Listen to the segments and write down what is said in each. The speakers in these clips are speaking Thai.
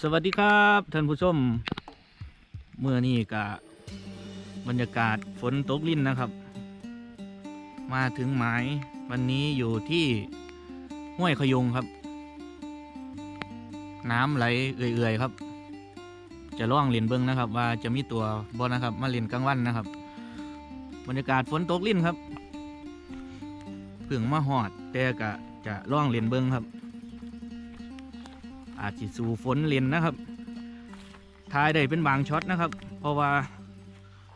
สวัสดีครับท่านผู้ชมเมื่อนี้กะบรรยากาศฝนตกลิ่นนะครับ มาถึงหมายวันนี้อยู่ที่ห้วยขยงครับ น้ำไหลเอื่อยๆครับ จะล่องเรียนเบิ้งนะครับ ว่าจะมีตัวบอนะครับ มาเรียนกลางวันนะครับ บรรยากาศฝนตกลิ่นครับเพิ่งมาหอดแต่กะจะล่องเรียนเบิ้งครับ อาจสิสู่ฝนเรียนนะครับทายได้เป็นบางช็อตนะครับ เพราะว่า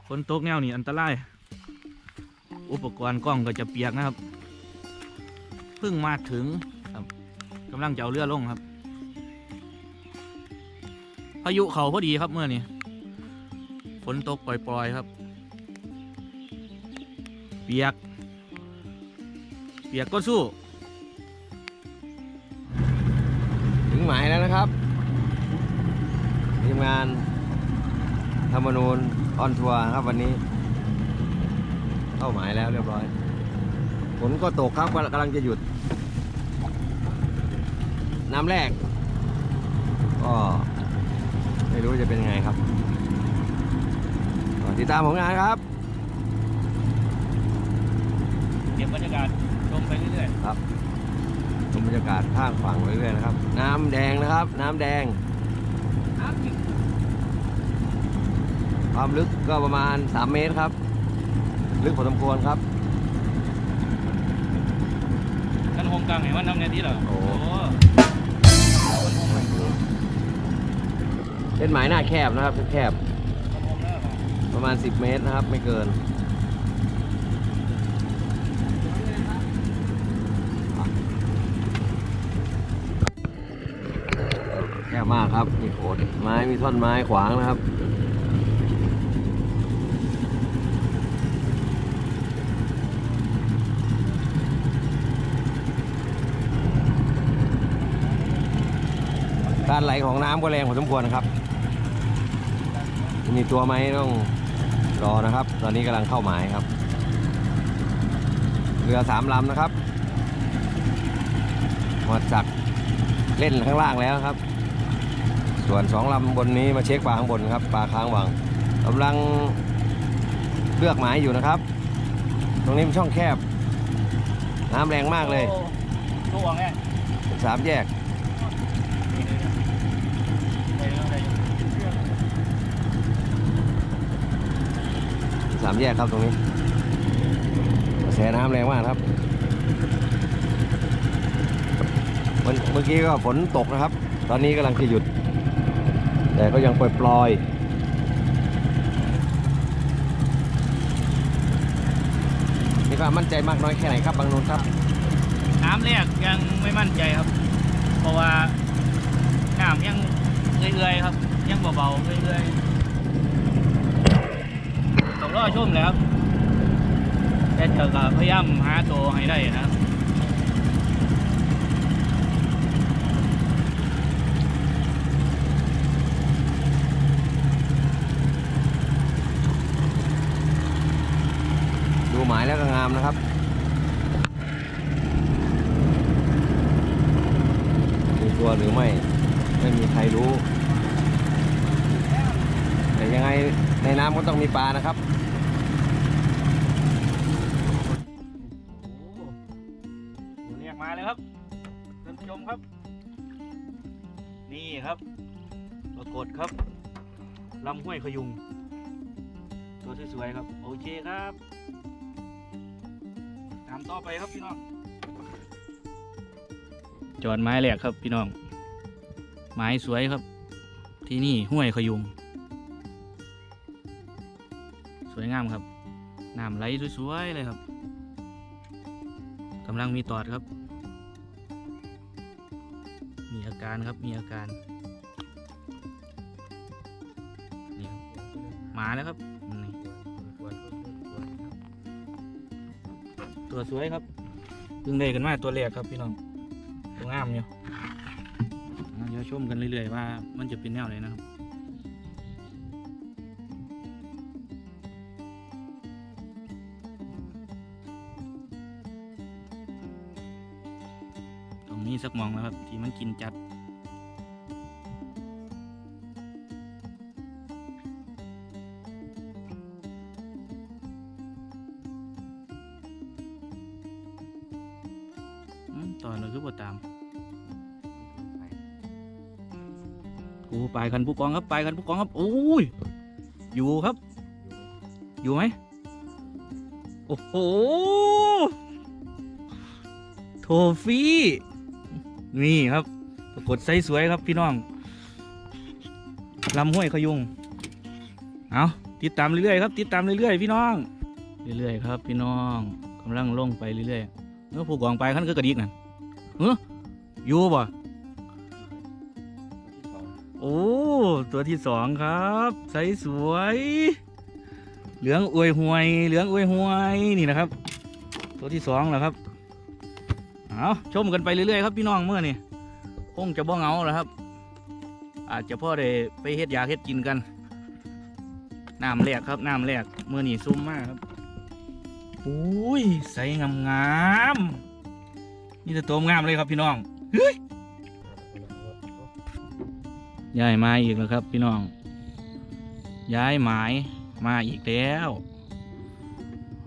ฝนตกแนวนี้อันตราย อุปกรณ์กล้องก็จะเปียกนะครับ เพิ่งมาถึงครับกำลังจะเอาเรือลงครับ พายุเขาพอดีครับเมื่อนี้ฝนตกปล่อยๆครับ เปียก เปียกก็สู้ หมายแล้วนะครับทีมงานธรรมนูญออนทัวร์ครับวันนี้ เข้าหมายแล้วเรียบร้อยฝนก็ตกครับกำลังจะหยุด น้ำแรก ก็ไม่รู้จะเป็นยังไงครับก็ติดตามผลงานครับเก็บบรรยากาศชมไปเรื่อยช มบรรยากาศข้างฝั่งไปเรื่อยๆนะครับ น้ำแดงนะครับ น้ำแดงความลึกก็ประมาณ 3 เมตรครับ ลึกพอสมควรครับๆกันโฮมกลางเห็นว่าน้ำเนี่ยที่เหรอโอ้เป็นหมายหน้าแคบนะครับแคบกันโฮมแล้วเหรอประมาณ 10 เมตรนะครับ ไม่เกิน มากครับมีโขดไม้มีท่อนไม้ขวางนะครับการไหลของน้ำก็แรงพอสมควรนะครับ มีตัวไหมต้องรอนะครับ ตอนนี้กำลังเข้าหมายครับ เรือสามลำนะครับมาจากเล่นข้างล่างแล้วครับ ส่วนสองลำบนนี้มาเช็คปลาข้างบนครับปลาค้างวังกำลังเลือกหมายอยู่นะครับ ตรงนี้เป็นช่องแคบ น้ำแรงมากเลยโอ้ตัวไงเป็นสามแยกสามแยกครับตรงนี้กระแสน้ำแรงมากครับเมื่อเมื่อกี้ก็ฝนตกนะครับ ตอนนี้กำลังจะหยุด แต่ก็ยังปล่อยปลอยๆมีความมั่นใจมากน้อยแค่ไหนครับบางนูนครับน้ำแรกยังไม่มั่นใจครับ เพราะว่าน้ำยังเอื่อยๆครับ ยังเบาๆเรื่อยๆต้องรอชมเลยครับแต่เธอก็พยายามหาตัวให้ได้นะครับ ดูหมามนะครับมีตัวหรือไม่ ไม่มีใครรู้ แต่ยังไงในน้ำก็ต้องมีปลานะครับเรียกมาเลยครับท่านผู้ชมครับ นี่ครับปรากฏครับลำห้วยขยุง ตัวสวยๆครับ โอเคครับามต่อไปครับพี่น้องจอดไม้แหลกครับพี่น้อง ไม้สวยครับ ที่นี่ห้วยขยุงสวยงามครับน้ำไหลสวยๆเลยครับกำลังมีตอดครับ มีอาการครับมีอาการนี่ครับมาแล้วครับ ตัวสวยครับตึงเด้กันมาตัวแรกครับพี่น้องตัวงามอยู่เดี๋ยวชมกันเรื่อยๆว่ามันจะเป็นแนวไหนนะครับตรงนี้สักมองแล้วครับที่มันกินจัด ตอนเราคือบ่ตามโอ้ปลายคันผู้กองครับปลายคันผู้กองครับโอ้ยอยู่ครับ อยู่ไหมโอ้โหโทฟี่นี่ครับปรากฏไซส์สวยครับพี่น้องลำห้วยขยุงเอาติดตามเรื่อยๆครับ ติดตามเรื่อยๆพี่น้อง เรื่อยๆครับ พี่น้องกำลังลงไปเรื่อยๆเมื่อผู้กองไปขั้นคือกระดิกนั่น เฮ้ออยู่บ่โอ้ ตัวที่สองครับไซส์สวย เหลืองอวยหวย เหลืองอวยหวยนี่นะครับ ตัวที่สองแล้วครับ เอาชมกันไปเรื่อยๆครับพี่น้องเมื่อนี่คงจะบ่เงาแล้วครับ อาจจะพ่อได้ไปเฮ็ดยาเฮ็ดกินกัน น้ำแรกครับน้ำแรกเมื่อนี่ซุ่มมากครับ อุ้ย ใสงามงามๆ นี่จะตัวงามเลยครับพี่น้องเฮ้ยย้ายมาอีกแล้วครับ พี่น้อง ย้ายหมายมาอีกแล้ว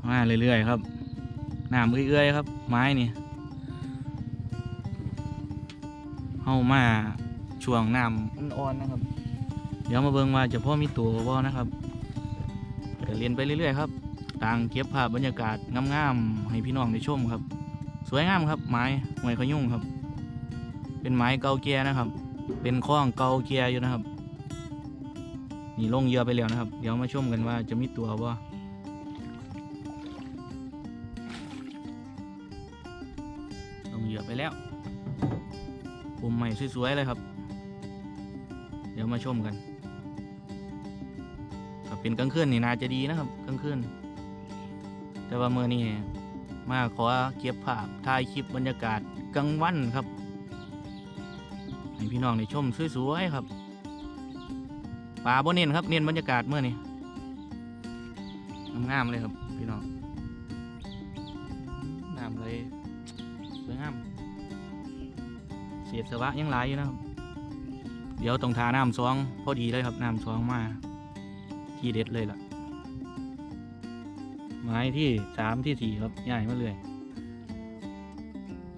มาเรื่อยๆครับน้ำเอื้อยๆครับ ไม้นี่เข้ามาช่วงน้ำอ่อนๆนะครับ เดี๋ยวมาเบิ่งว่าจะพ่อมีตัวบ่นะครับเดี๋ยวเรียนไปเรื่อยๆครับ ต่างเก็บภาพบรรยากาศงามๆให้พี่น้องได้ชมครับ สวยงามครับไม้หวยขยุ่งครับ เป็นไม้เกาแก่นะครับ เป็นคล้องเกาแก่อยู่นะครับ นี่ลงเรือไปแล้วนะครับ เดี๋ยวมาชมกันว่าจะมีตัวบ่ลงเรือไปแล้วปุ่มใหม่สวยๆเลยครับ เดี๋ยวมาชมกันถ้าเป็นกลางคืนนี่น่าจะดีนะครับกลางคืนแต่ว่าเมื่อนี้ มาขอเก็บภาพถ่ายคลิปบรรยากาศกลางวันครับให้พี่น้องได้ชมสวยๆครับป่าบ่เน้นครับเน้นบรรยากาศเมื่อนี้งามเลยครับพี่น้องน้ำเลยสวยงามเสียสวะยังหลายอยู่นะครับ เดี๋ยวต้องทาน้ำซองพอดีเลยครับน้ำซองมา ที่เด็ดเลยล่ะ ไม้ที่สามที่สี่ครับใหญ่มาเลย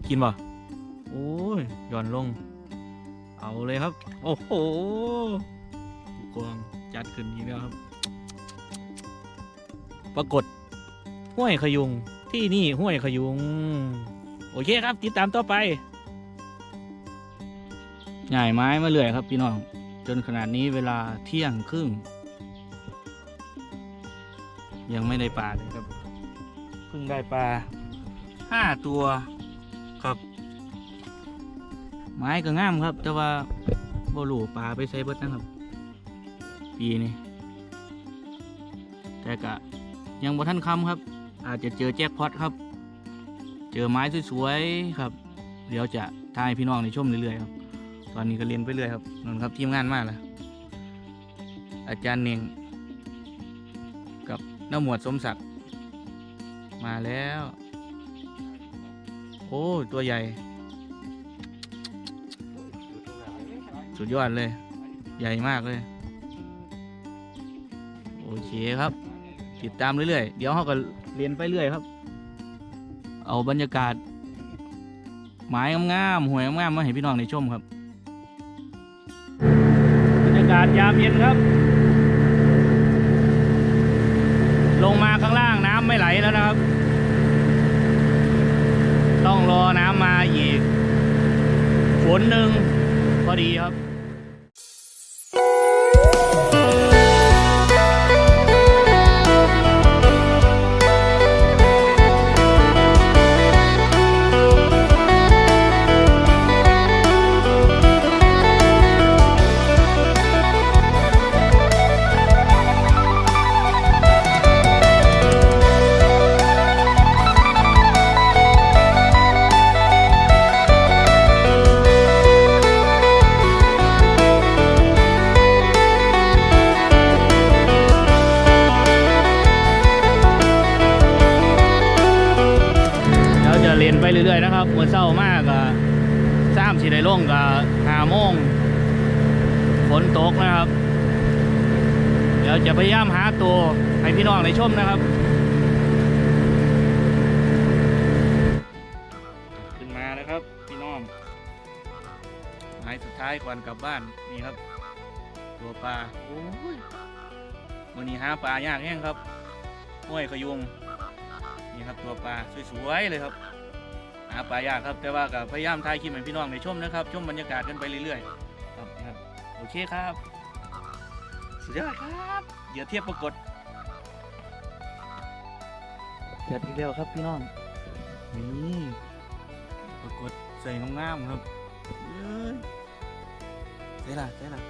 กินบ่โอ้ยหย่อนลง เอาเลยครับ โอ้โหกวงจัดขึ้นอีกแล้วครับ ปรากฏห้วยขยุงที่นี่ห้วยขยุง โอเคครับ ติดตามต่อไปใหญ่ไม้มาเรื่อยครับพี่น้อง จนขนาดนี้เวลาเที่ยงครึ่ง ยังไม่ได้ปลาเลยครับ เพิ่งได้ปลาห้าตัวครับ ไม้ก็งามครับ แต่ว่าโบลูปลาไปใส่เบิดนะครับ ปีนี้แต่กะยังบ่ทันคำครับ อาจจะเจอแจ็คพอตครับ เจอไม้สวยๆครับ เดี๋ยวจะทายพี่น้องในชมเรื่อยๆครับ ตอนนี้ก็เรียนไปเรื่อยครับนั่นครับทีมงานมากแล้วอาจารย์เน่ง น้าหมวดสมศักดิ์มาแล้ว โอ้ ตัวใหญ่ สุดยอดเลย ใหญ่มากเลย โอเคครับ ติดตามเรื่อยๆ เดี๋ยวเขาก็เรียนไปเรื่อยครับ เอาบรรยากาศไม้งามๆหวยงามๆมาให้พี่น้องในชมครับ บรรยากาศยามเย็นครับ ลงมาข้างล่างน้ำไม่ไหลแล้วนะครับ ต้องรอน้ำมาอีกฝนหนึ่งพอดีครับ นะครับมื่อเศร้ามากอะสามสีได้ลงกับหาโมงฝนตกนะครับ เดี๋ยวจะพยายามหาตัวให้พี่น้องได้ชมนะครับ ขึ้นมานะครับพี่น้องหายสุดท้ายก่อนกลับบ้านนี่ครับ ตัวปลาโอ้ยวันนี้หาปลายากแห้งครับห้วยขยุงนี่ครับตัวปลาสวยๆเลยครับ หาปลายากครับ แต่ว่าก็พยายามถ่ายคลิปให้พี่น้องในชมนะครับ ชมบรรยากาศกันไปเรื่อยๆครับนะครับโอเคครับ สุดยอดครับอย่าเทียบปรากฏเกิดอีกแล้วครับพี่น้องนี่ปรากฏใส่งามๆครับเอ้ยใส่ละใส่ละ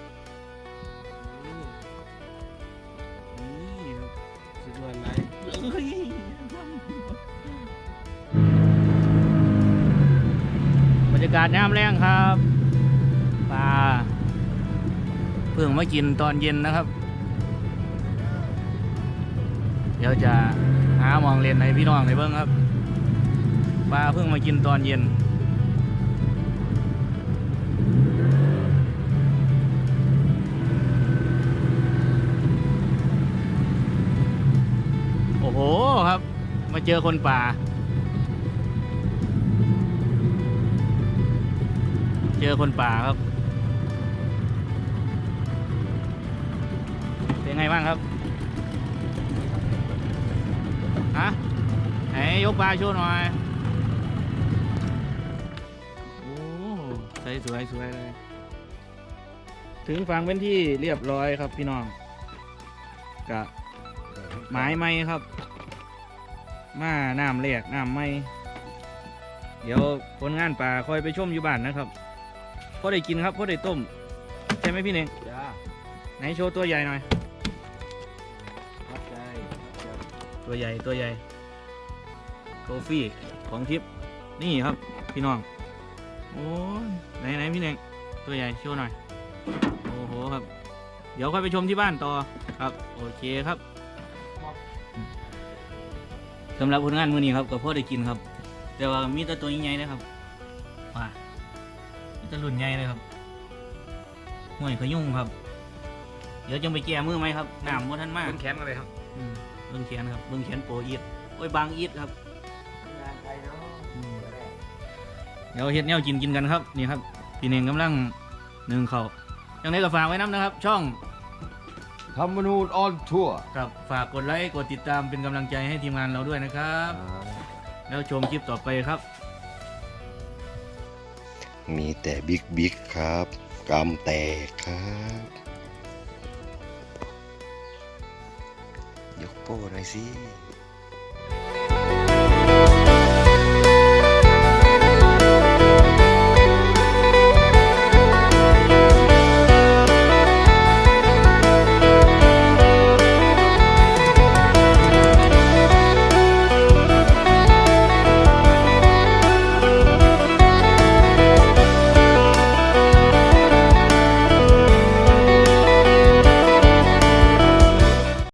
รรยากาศน้ำแรงครับปลาเพิ่งมากินตอนเย็นนะครับ เดี๋ยวจะหามองเลนในพี่น้องในเบิ้งครับปลาเพิ่งมากินตอนเย็นโอ้โหครับ มาเจอคนป่า เจอคนป่าครับ เป็นไงบ้างครับ ฮะ ไหนยกปลาโชว์หน่อย โอ้ใสสวยสวยเลย ถึงฝั่งเป็นที่เรียบร้อยครับพี่น้องกะหมายไม่ครับ มาน้ำเลียกน้ำไม่เดี๋ยวผลงานป่าคอยไปชมอยู่บ้านนะครับ พอได้กินครับพอได้ต้ม ใช่ไหมพี่เน่งจ้าไหนโชว์ตัวใหญ่หน่อย ครับใจตัวใหญ่ตัวใหญ่โทฟี่ของทิพย์นี่ครับพี่น้อง โอ้ยไหนไหนพี่เน่งตัวใหญ่โชว์หน่อย โอ้โหครับ เดี๋ยวค่อยไปชมที่บ้านต่อครับ โอเคครับสำหรับผลงานมื้อนี้ครับก็พอได้กินครับ แต่ว่ามีแต่ตัวใหญ่ๆนะครับว่า มีแต่รุ่นใหญ่เลยครับห่วยขยุ่งครับ เดี๋ยวจะไปแก้มือไหมครับน้ำว่าท่านมากเป็นแขนกันเลยครับอืมเบิ้งแขนครับเบิ้งแขนโปรอีดโอ้ยบางอีดครับงานไทยเนาะเดี๋ยวเฮ็ดแนวกินกินกันครับนี่ครับพี่เน่งกำลังหนึ่งเขาวยังไงก็ฝากไว้น้ำนะครับ ช่องธรรมนูญออนทัวร์ครับฝากกดไลค์กดติดตามเป็นกำลังใจให้ทีมงานเราด้วยนะครับ แล้วชมคลิปต่อไปครับ มีแต่บิ๊กบิ๊กครับกำแตกครับ ยกโป้หน่อยสิ